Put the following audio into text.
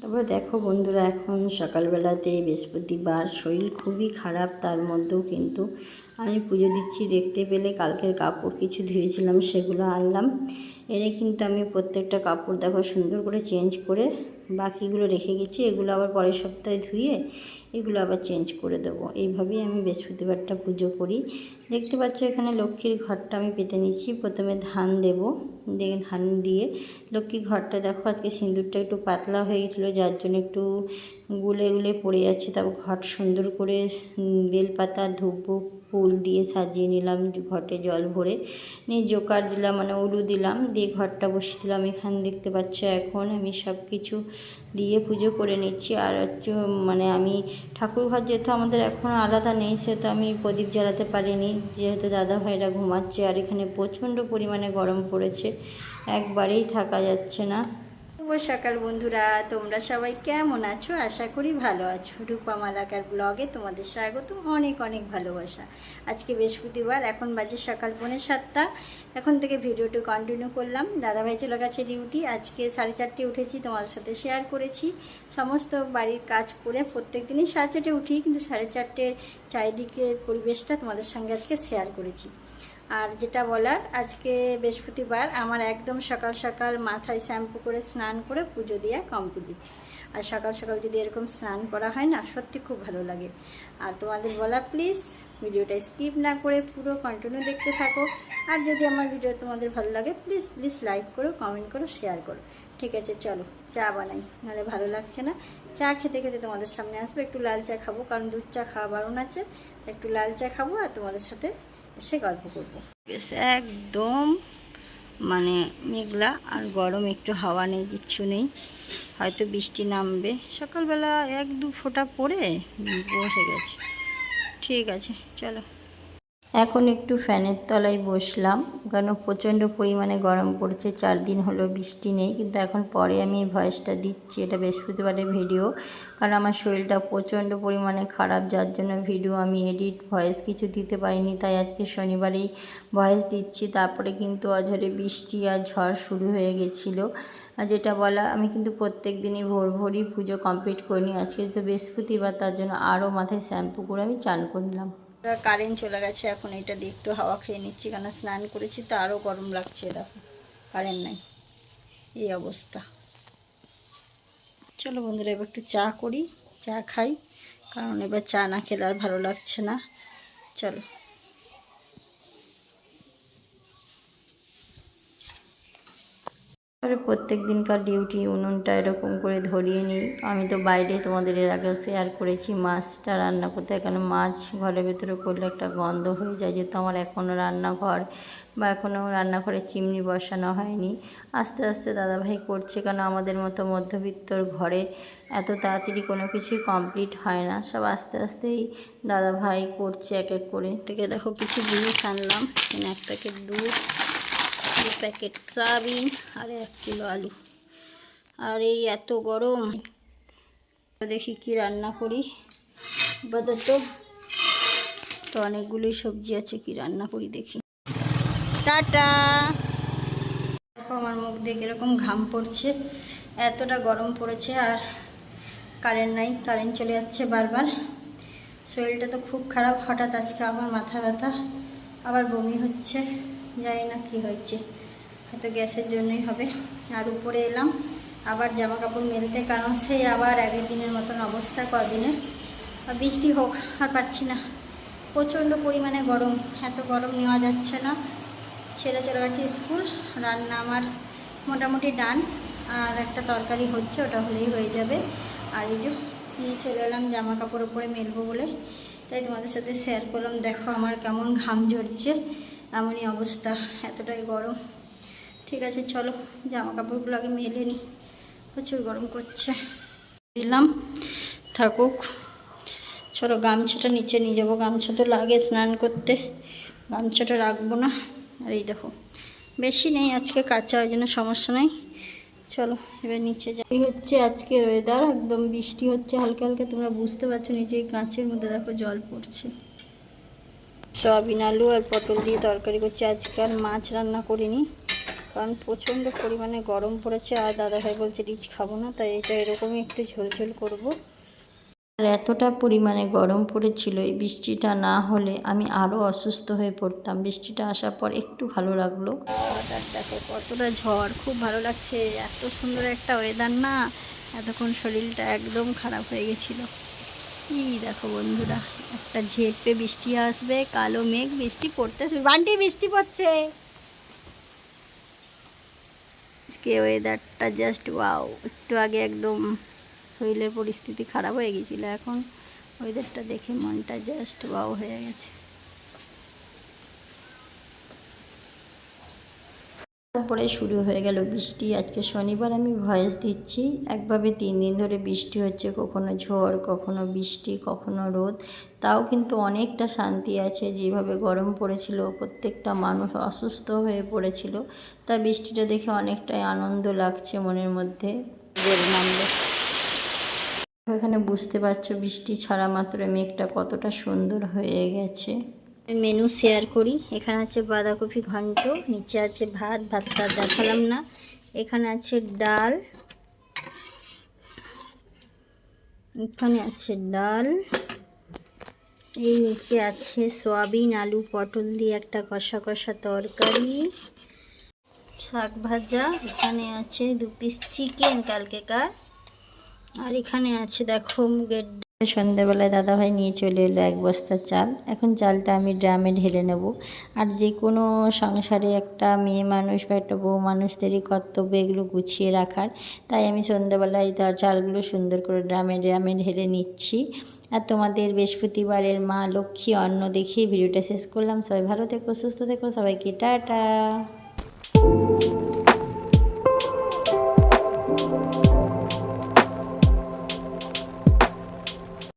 তারপরে দেখো বন্ধুরা, এখন সকালবেলাতে বৃহস্পতিবার শরীর খুবই খারাপ, তার মধ্যেও কিন্তু আমি পুজো দিচ্ছি। দেখতে পেলে কালকের কাপড় কিছু ধুয়েছিলাম, সেগুলো আনলাম। এনে কিন্তু আমি প্রত্যেকটা কাপড় দেখো সুন্দর করে চেঞ্জ করে বাকিগুলো রেখে গেছি। এগুলো আবার পরের সপ্তাহে ধুয়ে এগুলো আবার চেঞ্জ করে দেবো। এইভাবেই আমি বৃহস্পতিবারটা পুজো করি। দেখতে পাচ্ছ এখানে লক্ষ্মীর ঘরটা আমি পেতে নিচ্ছি। প্রথমে ধান দেব। দিয়ে ধান দিয়ে। লক্ষ্মী ঘরটা দেখো, আজকে সিঁদুরটা একটু পাতলা হয়ে গেছিল, যার জন্য একটু গুলে গুলে পড়ে যাচ্ছে। তারপর ঘট সুন্দর করে বেলপাতা, ধূপ, ফুল দিয়ে সাজিয়ে নিলাম, ঘটে জল ভরে। নিয়ে জোকার দিলাম মানে উলু দিলাম, দিয়ে ঘরটা বসিয়ে দিলাম। এখানে দেখতে পাচ্ছ এখন আমি সব কিছু দিয়ে পুজো করে নিচ্ছি। আর হচ্ছে মানে আমি ঠাকুরঘর যেহেতু আমাদের এখন আলাদা নেই, সেহেতু আমি প্রদীপ জ্বালাতে পারিনি। যেহেতু দাদা ভাইরা ঘুমাচ্ছে, আর এখানে প্রচণ্ড পরিমাণে গরম পড়েছে। একবারেই থাকা যাচ্ছে না। শুভ সকাল বন্ধুরা। তোমরা সবাই কেমন আছো? আশা করি ভালো আছো। রূপা মালাকার ব্লগে তোমাদের স্বাগত অনেক অনেক ভালোবাসা। আজকে বৃহস্পতিবার, এখন বাজে সকাল পৌনে সাতটা। এখন থেকে ভিডিওটি কন্টিনিউ করলাম। দাদাভাই চলে গেছে ডিউটি। আজকে সাড়ে চারটে উঠেছি, তোমাদের সাথে শেয়ার করেছি। সমস্ত বাড়ির কাজ করে প্রত্যেক দিনই সাড়ে চারটে উঠি, কিন্তু সাড়ে চারটের চারিদিকের পরিবেশটা তোমাদের সঙ্গে আজকে শেয়ার করেছি। আর যেটা বলার, আজকে বৃহস্পতিবার আমার একদম সকাল সকাল মাথায় শ্যাম্পু করে স্নান করে পুজো দেওয়া কমপ্লিট আর সকাল সকাল যদি এরকম স্নান করা হয় না, সত্যি খুব ভালো লাগে। আর তোমাদের বলা প্লিজ ভিডিওটা স্কিপ না করে পুরো কন্টিনিউ দেখতে থাকো। আর যদি আমার ভিডিও তোমাদের ভালো লাগে প্লিজ প্লিজ লাইক করো কমেন্ট করো শেয়ার করো। ঠিক আছে, চলো, চা বানাই। নাহলে ভালো লাগছে না। চা খেতে খেতে তোমাদের সামনে আসব, একটু লাল চা খাব, কারণ দুধ চা খাওয়া বারণ আছে। একটু লাল চা খাব আর তোমাদের সাথে এসে গল্প করব। একদম মানে মেঘলা আর গরম, একটু হাওয়া নেই, কিচ্ছু নেই। হয়তো বৃষ্টি নামবে। সকালবেলা এক দু ফোঁটা পরে বসে গেছে। ঠিক আছে, চলো। এখন একটু ফ্যানের তলায় বসলাম, কেন প্রচণ্ড পরিমাণে গরম পড়ছে, চার দিন হলো বৃষ্টি নেই, কিন্তু এখন পরে আমি এই ভয়েসটা দিচ্ছি, এটা বৃহস্পতিবারের ভিডিও, কারণ আমার শরীরটা প্রচণ্ড পরিমাণে খারাপ, যার জন্য ভিডিও আমি এডিট, ভয়েস কিছু দিতে পারিনি, তাই আজকে শনিবারেই ভয়েস দিচ্ছি, তারপরে কিন্তু অঝরে বৃষ্টি আর ঝড় শুরু হয়ে গেছিল, আর যেটা বলা, আমি কিন্তু প্রত্যেক দিনই ভোর ভোরই পুজো কমপ্লিট করিনি, আজকে তো বৃহস্পতিবার, তার জন্য আরও মাথায় শ্যাম্পু করে আমি চান করলাম। কারেন্ট চলে গেছে, এখন এটা দিয়ে একটু হাওয়া খেয়ে নিচ্ছি, কেন স্নান করেছি তো আরও গরম লাগছে, দেখো, কারেন্ট নাই, এই অবস্থা। চলো বন্ধুরা, এবার একটু চা করি, চা খাই, কারণ এবার চা না খেলে আর ভালো লাগছে না। চলো। তারপরে প্রত্যেক দিনকার ডিউটি উনুনটা এরকম করে ধরিয়ে নিই। আমি তো বাইরে তোমাদের এর আগেও শেয়ার করেছি, মাছটা রান্না করতে। কেন মাছ ঘরের ভেতরে করলে একটা গন্ধ হয়ে যায়, যেহেতু আমার এখনও রান্নাঘর বা এখনও রান্নাঘরে চিমনি বসানো হয়নি। আস্তে আস্তে দাদাভাই করছে, কেন আমাদের মতো মধ্যবিত্তর ঘরে এত তাড়াতাড়ি কোনো কিছুই কমপ্লিট হয় না। সব আস্তে, আস্তেই দাদাভাই করছে এক এক করে। থেকে দেখো কিছু জিনিস আনলাম। এখানে এক প্যাকেট দুধ দু প্যাকেট সয়াবিন আর এক কিলো আলু। আর এই এত গরম, দেখি কি রান্না করি। আপাতত তো তো অনেকগুলোই সবজি আছে, কি রান্না করি দেখি। টাটা! দেখো আমার মুখ দিয়ে এরকম ঘাম পড়ছে, এতটা গরম পড়েছে আর কারেন্ট নাই, কারেন্ট চলে যাচ্ছে বারবার। শরীরটা তো খুব খারাপ, হঠাৎ আজকে আবার মাথা ব্যথা, আবার বমি হচ্ছে। জানি না কি হয়েছে। হয়তো গ্যাসের জন্যই হবে। আর উপরে এলাম। আবার জামা কাপড় মেলতে কারণ সেই আবার আগের দিনের মতন অবস্থা, কদিনে। আর বৃষ্টি হোক, আর পারছি না। প্রচণ্ড পরিমাণে গরম। এত গরম নেওয়া যাচ্ছে না। ছেলে চলে গেছে স্কুল। রান্না আমার মোটামুটি ডান। আর একটা তরকারি হচ্ছে, ওটা হলেই হয়ে যাবে। আর এই যে, নিয়ে চলে এলাম জামা কাপড় উপরে মেলবো বলে। তাই তোমাদের সাথে শেয়ার করলাম। দেখো আমার কেমন ঘাম ঝরছে। এমনই অবস্থা, এতটাই গরম। ঠিক আছে, চলো জামা কাপড়গুলো আগে মেলে নিই প্রচুর গরম করছে। দিলাম, থাকুক। চলো, গামছাটা নিচে নিয়ে যাব। গামছা তো লাগে স্নান করতে। গামছাটা রাখব না। আর এই দেখো, বেশি নেই আজকে কাঁচা ওই জন্য সমস্যা নেই। চলো, এবার নিচে যাই। হচ্ছে আজকের ওয়েদার একদম বৃষ্টি হচ্ছে হালকা হালকা, তোমরা বুঝতে পারছ এই কাঁচের মধ্যে দেখো জল পড়ছে। সয়াবিন আলু আর পটল দিয়ে তরকারি করছি। আজকে আর মাছ রান্না করিনি কারণ প্রচণ্ড পরিমাণে গরম পড়েছে আর দাদাভাই বলছে রিচ খাব না তাই এটা এরকমই একটু ঝোলঝোল করব। আর এতটা পরিমাণে গরম পড়েছিল এই বৃষ্টিটা না হলে আমি আরও অসুস্থ হয়ে পড়তাম। বৃষ্টিটা আসার পর একটু ভালো লাগল। দেখো কতটা ঝড় খুব ভালো লাগছে। এত সুন্দর একটা ওয়েদার না এতক্ষণ শরীরটা একদম খারাপ হয়ে গেছিল। কি দেখো বন্ধুরা, একটা ঝেপে বৃষ্টি আসবে, কালো মেঘ, বৃষ্টি পড়তে বান্টি বৃষ্টি পড়ছে। আজকে ওয়েদারটা জাস্ট ওয়াও একটু আগে একদম শরীরের পরিস্থিতি খারাপ হয়ে গেছিল এখন ওয়েদারটা দেখে মনটা জাস্ট ওয়াও হয়ে গেছে। তারপরে শুরু হয়ে গেল বৃষ্টি। আজকে শনিবার আমি ভয়েস দিচ্ছি। একভাবে তিন দিন ধরে বৃষ্টি হচ্ছে, কখনো ঝড়, কখনো বৃষ্টি, কখনো রোদ। তাও কিন্তু অনেকটা শান্তি আছে। যেভাবে গরম পড়েছিল, প্রত্যেকটা মানুষ অসুস্থ হয়ে পড়েছিল, তা বৃষ্টিটা দেখে অনেকটাই আনন্দ লাগছে মনের মধ্যে। এখানে বুঝতে পারছ, বৃষ্টি ছাড়া মাত্র মেঘটা কতটা সুন্দর হয়ে গেছে। মেনু শেয়ার করি। এখানে আছে বাঁধাকপি ঘন্ট, নিচে আছে ভাত ভাতটা দেখালাম না। এখানে আছে ডাল, এখানে আছে ডাল, এই নিচে আছে সয়াবিন, আলু, পটল দিয়ে একটা কষা কষা তরকারি, শাক ভাজা, এখানে আছে দু পিস চিকেন কালকেকার, আর এখানে আছে দেখো মুগের ডাল। সন্ধ্যাবেলায় দাদাভাই নিয়ে চলে এলো এক বস্তা চাল। এখন চালটা আমি ড্রামে ঢেলে নেব। আর যে কোনো সংসারে একটা মেয়ে মানুষ বা একটা বউ মানুষদেরই কর্তব্য এগুলো গুছিয়ে রাখার। তাই আমি সন্ধ্যাবেলায় তার চালগুলো সুন্দর করে ড্রামে ড্রামে ঢেলে নিচ্ছি। আর তোমাদের বৃহস্পতিবারের মা লক্ষ্মী অন্ন দেখিয়ে ভিডিওটা শেষ করলাম। সবাই ভালো থেকো, সুস্থ থেকো, সবাইকে টাটা।